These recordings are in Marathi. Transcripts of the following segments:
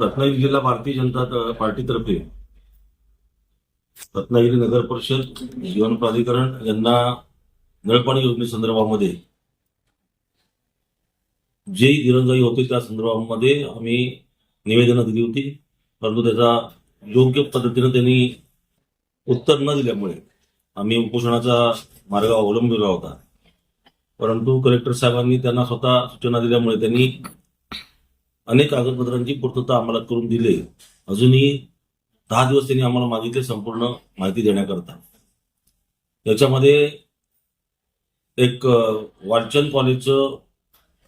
रत्नागिरी जिल्हा भारतीय जनता पार्टीतर्फे रत्नागिरी नगर परिषद जीवन प्राधिकरण यांना नळपाणी योजनेसंदर्भामध्ये जे दिरंगाई होते त्या संदर्भामध्ये आम्ही निवेदनं दिली होती. परंतु त्याचा योग्य पद्धतीनं त्यांनी उत्तर न दिल्यामुळे आम्ही उपोषणाचा मार्ग अवलंबिला होता. परंतु कलेक्टर साहेबांनी त्यांना स्वतः सूचना दिल्यामुळे त्यांनी अनेक कागदपत्रांची पूर्तता आम्हाला करून दिले. अजूनही दहा दिवस त्यांनी आम्हाला मागितले संपूर्ण माहिती देण्याकरता. याच्यामध्ये एक वालचंद कॉलेजचं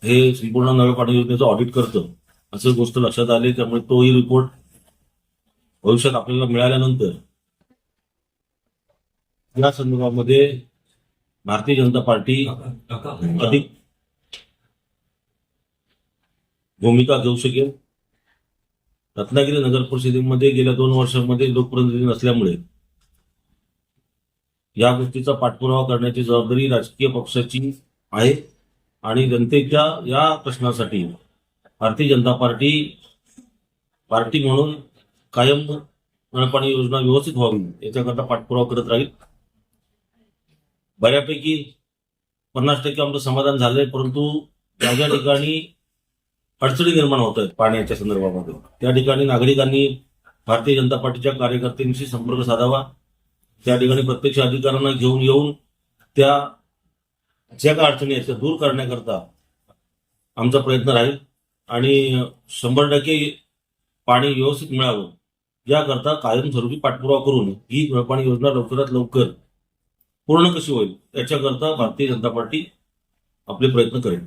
हे संपूर्ण नळ पाणी योजनेचं ऑडिट करतं. असं गोष्ट लक्षात आली त्यामुळे तोही रिपोर्ट भविष्यात आपल्याला मिळाल्यानंतर या संदर्भामध्ये भारतीय जनता पार्टी अधिक भूमिका घेऊ शकेल? रत्नागिरी नगर परिषदेमध्ये गेल्या दोन वर्षांमध्ये लोकप्रतिनिधी नसल्यामुळे या गोष्टीचा पाठपुरावा करण्याची जबाबदारी राजकीय पक्षाची आहे आणि जनतेच्या या प्रश्नासाठी भारतीय जनता पार्टी पार्टी म्हणून कायम नळपाणी योजना व्यवस्थित व्हावी याच्याकरता पाठपुरावा करत राहील. बऱ्यापैकी पन्नास टक्के आमचं समाधान झालंय परंतु ज्या ज्या ठिकाणी अडचणी निर्माण होत आहेत पाण्याच्या संदर्भामध्ये. त्या ठिकाणी नागरिकांनी भारतीय जनता पार्टीच्या कार्यकर्त्यांशी संपर्क साधावा. त्या ठिकाणी प्रत्यक्ष अधिकाऱ्यांना घेऊन येऊन त्या ज्या काय अडचणी आहेत त्या दूर करण्याकरता आमचा प्रयत्न राहील आणि शंभर टक्के पाणी व्यवस्थित मिळावं. याकरता कायमस्वरूपी पाठपुरावा करून ही पाणी योजना लवकरात लवकर पूर्ण कशी होईल याच्याकरता भारतीय जनता पार्टी आपले प्रयत्न करेल.